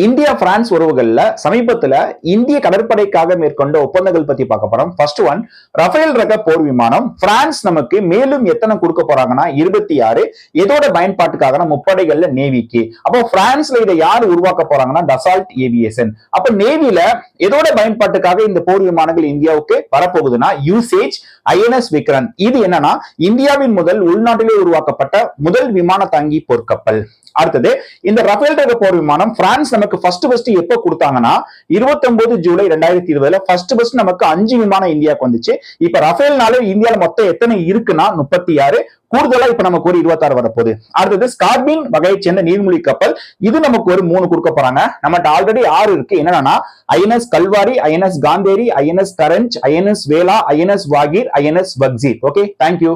India France உறவுகள்ல சமீபத்துல இந்திய கடற்படைக்காக மேற்கொண்ட ஒப்பந்தங்கள் பத்தி பார்க்க போறோம். ஃபர்ஸ்ட் ஒன் ரஃபேல் ரக போர் விமானம். பிரான்ஸ் நமக்கு மேலும் எத்தனை கொடுக்க போறாங்கன்னா இருபத்தி ஆறு. எதோட பயன்பாட்டுக்காக முப்படைகள்ல நேவிக்கு அப்போ பிரான்ஸ்ல இதை யார் உருவாக்க போறாங்கன்னா டசால்ட் ஏவியேஷன் அப்ப நேவில எதோட பயன்பாட்டுக்காக இந்த போர் விமானங்கள் இந்தியாவுக்கு வரப்போகுதுன்னா யூசேஜ் ஐஎன்எஸ் விக்ரன் இது என்னன்னா இந்தியாவின் முதல் உள்நாட்டிலே உருவாக்கப்பட்ட முதல் விமான தாங்கி போர்க்கப்பல். அடுத்தது இந்த ரஃபேல் ரக போர் விமானம் பிரான்ஸ் நமக்கு ஃபர்ஸ்ட் ஃபர்ஸ்ட் எப்போ கொடுத்தாங்கன்னா 29 ஜூலை ரெண்டாயிரத்தி இருபதுல ஃபர்ஸ்ட் ஃபர்ஸ்ட் நமக்கு அஞ்சு விமானம் இந்தியாவுக்கு வந்துச்சு. இப்ப ரஃபேல்னால இந்தியாவில மொத்தம் எத்தனை இருக்குன்னா முப்பத்தி ஆறு கூடுதலா இப்ப நமக்கு ஒரு இருபத்தாறு வரப்போகுது. அடுத்தது ஸ்கார்பின் வகையை சேர்ந்த நீர்மூழ்கி கப்பல். இது நமக்கு ஒரு மூணு கொடுக்க போறாங்க. நம்மகிட்ட ஆல்ரெடி ஆறு இருக்கு. என்னன்னா INS Kalvari INS Khanderi INS Karanj INS Vela INS Vagir INS Vagsheer okay thank you